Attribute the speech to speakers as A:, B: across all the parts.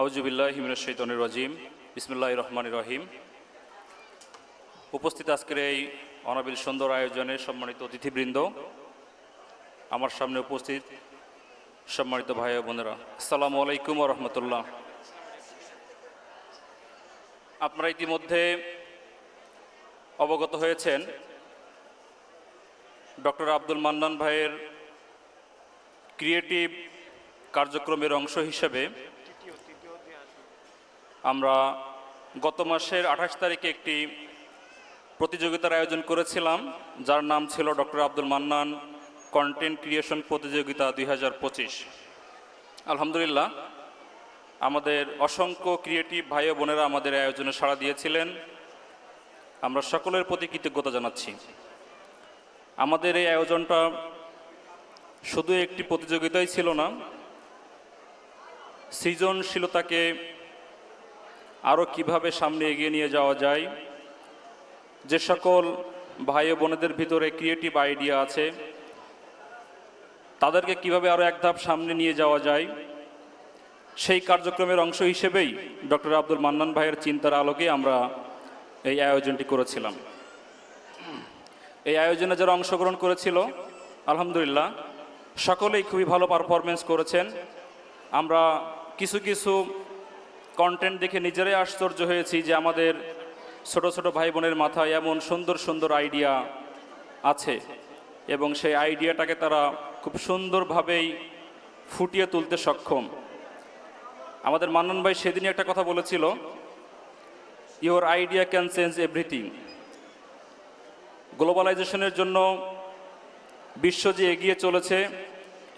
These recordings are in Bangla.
A: আউজুবিল্লাহ হিমিনশৈতনুর রাজিম। বিসমুল্লাহ রহমান রহিম। উপস্থিত আজকের এই অনাবিল সুন্দর আয়োজনে সম্মানিত অতিথিবৃন্দ, আমার সামনে উপস্থিত সম্মানিত ভাই বোনেরা, আসসালামু আলাইকুম রহমতুল্লাহ। আপনারা ইতিমধ্যে অবগত হয়েছেন ডক্টর আব্দুল মান্নান ভাইয়ের ক্রিয়েটিভ কার্যক্রমের অংশ হিসেবে আমরা গত মাসের আঠাশ তারিখে একটি প্রতিযোগিতার আয়োজন করেছিলাম, যার নাম ছিল doctor Abdul Mannan content creation প্রতিযোগিতা দুই হাজার পঁচিশ। আলহামদুলিল্লাহ, আমাদের অসংখ্য ক্রিয়েটিভ ভাই বোনেরা আমাদের আয়োজনে সাড়া দিয়েছিলেন। আমরা সকলের প্রতি কৃতজ্ঞতা জানাচ্ছি। আমাদের এই আয়োজনটা শুধু একটি প্রতিযোগিতাই ছিল না, সৃজনশীলতাকে আরও কীভাবে সামনে এগিয়ে নিয়ে যাওয়া যায়? যে সকল ভাই বোনেদের ভিতরে ক্রিয়েটিভ আইডিয়া আছে, তাদেরকে কীভাবে আরও এক ধাপ সামনে নিয়ে যাওয়া যায়? সেই কার্যক্রমের অংশ হিসেবেই ডক্টর আব্দুল মান্নান ভাইয়ের চিন্তার আলোকে আমরা এই আয়োজনটি করেছিলাম। এই আয়োজনে যারা অংশগ্রহণ করেছিল, আলহামদুলিল্লাহ, সকলেই খুবই ভালো পারফরমেন্স করেছেন। আমরা কিছু কিছু কন্টেন্ট দেখে নিজেরাই আশ্চর্য হয়েছি যে আমাদের ছোট ছোট ভাই বোনের মাথায় এমন সুন্দর সুন্দর আইডিয়া আছে এবং সেই আইডিয়াটাকে তারা খুব সুন্দরভাবেই ফুটিয়ে তুলতে সক্ষম। আমাদের মান্নান ভাই সেদিনই একটা কথা বলেছিল your idea can change everything গ্লোবালাইজেশনের জন্য বিশ্ব যে এগিয়ে চলেছে,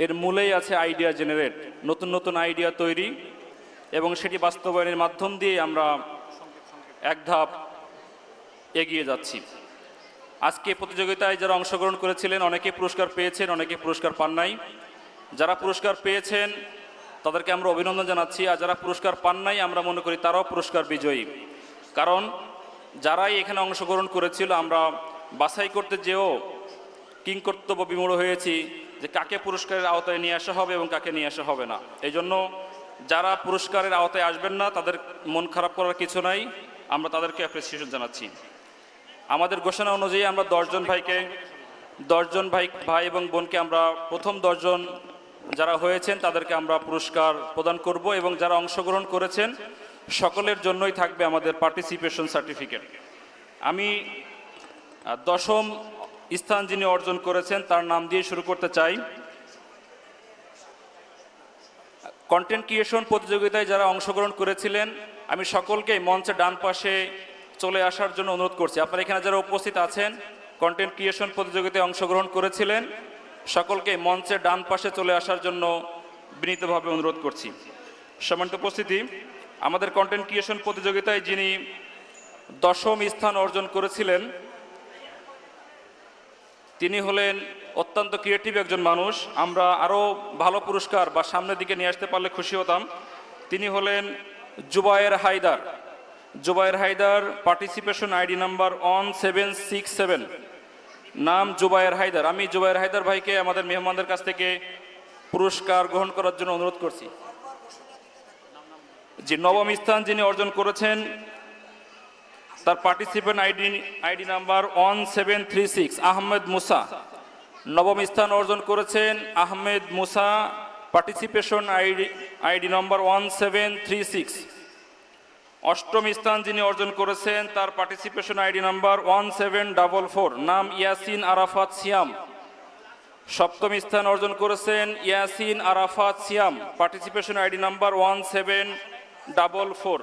A: এর মূলেই আছে আইডিয়া জেনারেট নতুন নতুন আইডিয়া তৈরি এবং সেটি বাস্তবায়নের মাধ্যম দিয়ে আমরা এক ধাপ এগিয়ে যাচ্ছি। আজকে প্রতিযোগিতায় যারা অংশগ্রহণ করেছিলেন, অনেকে পুরস্কার পেয়েছেন, অনেকে পুরস্কার পান নাই। যারা পুরস্কার পেয়েছেন, তাদেরকে আমরা অভিনন্দন জানাচ্ছি। আর যারা পুরস্কার পান নাই, আমরা মনে করি তারাও পুরস্কার বিজয়ী। কারণ যারাই এখানে অংশগ্রহণ করেছিল, আমরা বাছাই করতে যেও কিংকর্তব্য বিমূঢ় হয়েছি যে কাকে পুরস্কারের আওতায় নিয়ে আসা হবে এবং কাকে নিয়ে আসা হবে না। এই জন্য যারা পুরস্কারের আওতায় আসবেন না, তাদের মন খারাপ করার কিছু নাই। আমরা তাদেরকে অ্যাপ্রিসিয়েশন জানাচ্ছি। আমাদের ঘোষণা অনুযায়ী আমরা দশজন ভাইকে দশজন ভাই ভাই এবং বোনকে আমরা প্রথম দশজন যারা হয়েছেন, তাদেরকে আমরা পুরস্কার প্রদান করব এবং যারা অংশগ্রহণ করেছেন, সকলের জন্যই থাকবে আমাদের পার্টিসিপেশন সার্টিফিকেট আমি দশম স্থান যিনি অর্জন করেছেন, তার নাম দিয়ে শুরু করতে চাই। কন্টেন্ট ক্রিয়েশন প্রতিযোগিতায় যারা অংশগ্রহণ করেছিলেন, আমি সকলকে মঞ্চে ডান পাশে চলে আসার জন্য অনুরোধ করছি। আপনারা এখানে যারা উপস্থিত আছেন কন্টেন্ট ক্রিয়েশন প্রতিযোগিতায় অংশগ্রহণ করেছিলেন, সকলকে মঞ্চে ডান পাশে চলে আসার জন্য বিনীতভাবে অনুরোধ করছি। সম্মানিত উপস্থিতি, আমাদের কন্টেন্ট ক্রিয়েশন প্রতিযোগিতায় যিনি দশম স্থান অর্জন করেছিলেন তিনি হলেন অত্যন্ত ক্রিয়েটিভ একজন মানুষ। আমরা আরও ভালো পুরস্কার বা সামনের দিকে নিয়ে আসতে পারলে খুশি হতাম। তিনি হলেন Zubayer Haider. Zubayer Haider participation ID number one seven six seven নাম জুবায়ের হায়দার। আমি জুবায়ের হায়দার ভাইকে আমাদের মেহমানদের কাছ থেকে পুরস্কার গ্রহণ করার জন্য অনুরোধ করছি। যে নবম স্থান যিনি অর্জন করেছেন তার participant ID ID number one seven three six Ahmed Musa নবম স্থান অর্জন করেছেন Ahmed Musa participation ID ID number one seven three six অষ্টম স্থান যিনি অর্জন করেছেন, তার participation ID number one seven double four নাম ইয়াসিন আরাফাত সিয়াম। সপ্তম স্থান অর্জন করেছেন Yasin Arafat Siam. Participation ID number one seven double four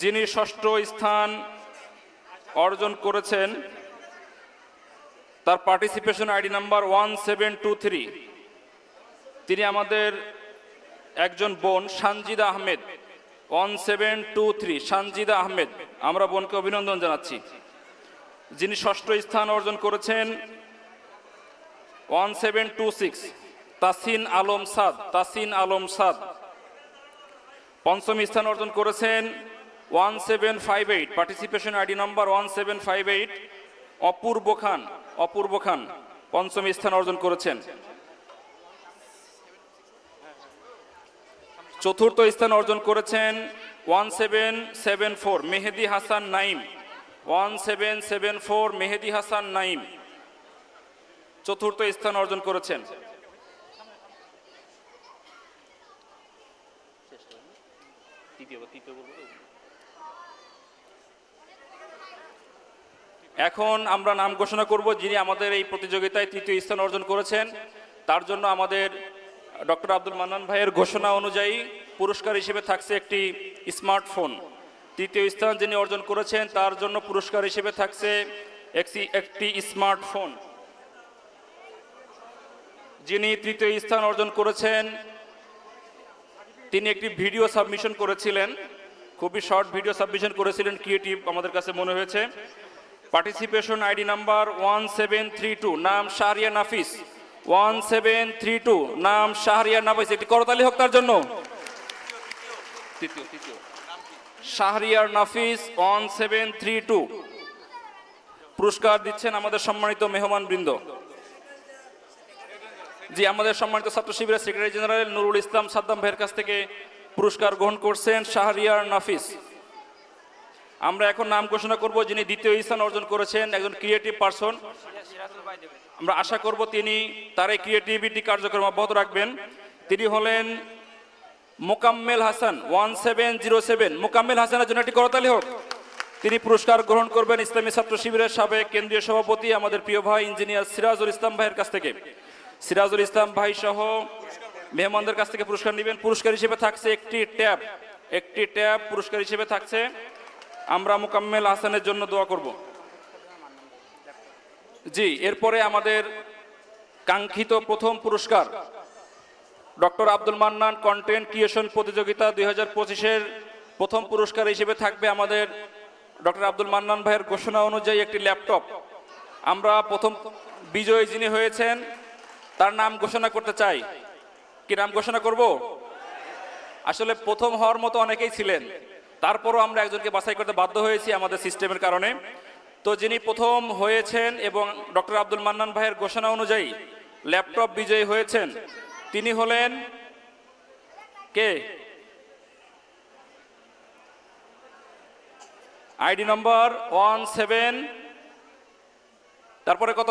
A: যিনি ষষ্ঠ স্থান অর্জন করেছেন, তার participation ID number one seven two three তিনি আমাদের একজন বোন Sanjida Ahmed one seven two three Sanjida Ahmed. আমরা বোনকে অভিনন্দন জানাচ্ছি। যিনি ষষ্ঠ স্থান অর্জন করেছেন one seven two six Tasin Alam Saad Tasin Alam Saad. পঞ্চম স্থান অর্জন করেছেন one seven five eight participation ID number one seven five eight Apurba Khan Apurba Khan, পঞ্চম স্থান অর্জন করেছেন। চতুর্থ স্থান অর্জন করেছেন one seven seven four Mehedi Hasan Naim. One seven seven four Mehedi Hasan Naim. চতুর্থ স্থান অর্জন করেছেন। এখন আমরা নাম ঘোষণা করব যিনি আমাদের এই প্রতিযোগিতায় তৃতীয় স্থান অর্জন করেছেন। তার জন্য আমাদের ডক্টর আব্দুল মান্নান ভাইয়ের ঘোষণা অনুযায়ী পুরস্কার হিসেবে থাকছে একটি স্মার্টফোন। তৃতীয় স্থান যিনি অর্জন করেছেন, তার জন্য পুরস্কার হিসেবে থাকছে একটি স্মার্টফোন। যিনি তৃতীয় স্থান অর্জন করেছেন, তিনি একটি ভিডিও সাবমিশন করেছিলেন। খুবই শর্ট ভিডিও সাবমিশন করেছিলেন, ক্রিয়েটিভ আমাদের কাছে মনে হয়েছে। Participation ID number one seven three two নাম Shahriar Nafis. One seven three two নাম শাহরিয়া নাফিস। একটি করতালি হোক তার জন্য। Shahriar Nafis one seven three two পুরস্কার দিচ্ছেন আমাদের সম্মানিত মেহমান বৃন্দ। জি, আমাদের সম্মানিত ছাত্র শিবিরের সেক্রেটারি জেনারেল নুরুল ইসলাম সাদ্দাম ভাইয়ের কাছ থেকে পুরস্কার গ্রহণ করছেন শাহরিয়ার নাফিস। আমরা এখন নাম ঘোষণা করব যিনি দ্বিতীয় স্থান অর্জন করেছেন, একজন ক্রিয়েটিভ পারসন আমরা আশা করব তিনি তার এই ক্রিয়েটিভিটি কার্যক্রম অব্যাহত রাখবেন। তিনি হলেন Mokammel Hasan, one seven zero seven. Mokammel হাসানের জন্য একটি করতালি হোক। তিনি পুরস্কার গ্রহণ করবেন ইসলামী ছাত্র শিবিরের সাবেক কেন্দ্রীয় সভাপতি, আমাদের প্রিয় ভাই ইঞ্জিনিয়ার সিরাজুল ইসলাম ভাইয়ের কাছ থেকে। সিরাজুল ইসলাম ভাই সহ মেহমানদের কাছ থেকে পুরস্কার নেবেন। পুরস্কার হিসেবে থাকছে একটি ট্যাব। একটি ট্যাব পুরস্কার হিসেবে থাকছে। আমরা মোকাম্মেল হাসানের জন্য দোয়া করব। জি, এরপরে আমাদের কাঙ্ক্ষিত প্রথম পুরস্কার, doctor Abdul Mannan content creation প্রতিযোগিতা দুই হাজার পঁচিশের প্রথম পুরস্কার হিসেবে থাকবে আমাদের ডক্টর আব্দুল মান্নান ভাইয়ের ঘোষণা অনুযায়ী একটি ল্যাপটপ। আমরা প্রথম বিজয়ী যিনি হয়েছেন, তার নাম ঘোষণা করতে চাই। কি নাম ঘোষণা করব? আসলে প্রথম হওয়ার মতো অনেকেই ছিলেন। তারপরও আমরা একজনকে বাছাই করতে বাধ্য হয়েছি আমাদের সিস্টেমের কারণে। তো যিনি প্রথম হয়েছেন এবং ডক্টর আব্দুল মান্নান ভাইয়ের ঘোষণা অনুযায়ী ল্যাপটপ বিজয়ী হয়েছেন, তিনি হলেন কে? আইডি নম্বর ওয়ান সেভেন, তারপরে কত?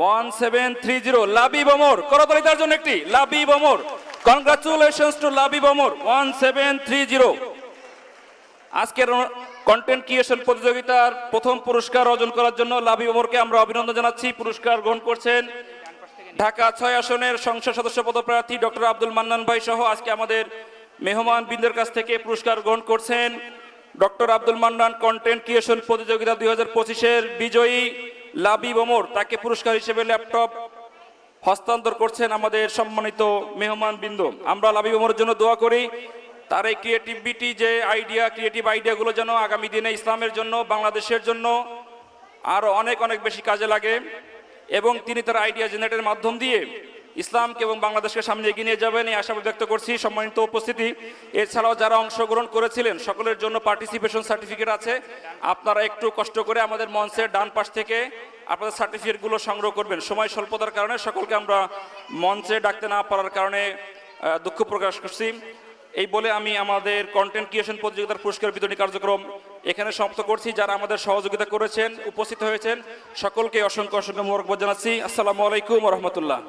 A: ওয়ান সেভেন থ্রি জিরো, লাবি বমর, করতলি তার জন্য একটি, লাবি Bomor. Congratulations to Labi Bomor one seven three zero আজকের কন্টেন্ট ক্রিয়েশন প্রতিযোগিতার প্রথম পুরস্কার অর্জন করার জন্য লাবি বমরকে আমরা অভিনন্দন জানাচ্ছি। পুরস্কার গ্রহণ করছেন ঢাকা ছয় আসনের সংসদ সদস্য পদপ্রার্থী ডক্টর আব্দুল মান্নান ভাই সহ আজকে আমাদের মেহমান বিন্দের কাছ থেকে পুরস্কার গ্রহণ করছেন doctor Abdul Mannan content creation প্রতিযোগিতা দুই হাজার পঁচিশের বিজয়ী লাবি বমর তাকে পুরস্কার হিসেবে ল্যাপটপ হস্তান্তর করছেন আমাদের সম্মানিত মেহমান বৃন্দ। আমরা লাবি ওমরের জন্য দোয়া করি, তার এই ক্রিয়েটিভিটি যে আইডিয়া ক্রিয়েটিভ আইডিয়াগুলো যেন আগামী দিনে ইসলামের জন্য, বাংলাদেশের জন্য আরও অনেক অনেক বেশি কাজে লাগে। এবং তিনি তার আইডিয়া জেনারেটের মাধ্যম দিয়ে ইসলামকে এবং বাংলাদেশকে সামনে এগিয়ে নিয়ে যাবেন এই আশাবাদ ব্যক্ত করছি। সম্মানিত উপস্থিতি, এছাড়াও যারা অংশগ্রহণ করেছিলেন, সকলের জন্য পার্টিসিপেশন সার্টিফিকেট আছে। আপনারা একটু কষ্ট করে আমাদের মঞ্চের ডান পাশ থেকে আপনাদের সার্টিফিকেটগুলো সংগ্রহ করবেন। সময় স্বল্পতার কারণে সকলকে আমরা মঞ্চে ডাকতে না পারার কারণে দুঃখ প্রকাশ করছি। এই বলে আমি আমাদের কন্টেন্ট ক্রিয়েশন প্রতিযোগিতার পুরস্কার বিতরণী কার্যক্রম এখানে সমাপ্ত করছি। যারা আমাদের সহযোগিতা করেছেন, উপস্থিত হয়েছেন, সকলকে অসংখ্য অসংখ্য মোবারকবাদ জানাচ্ছি। আসসালামু আলাইকুম রহমতুল্লাহ।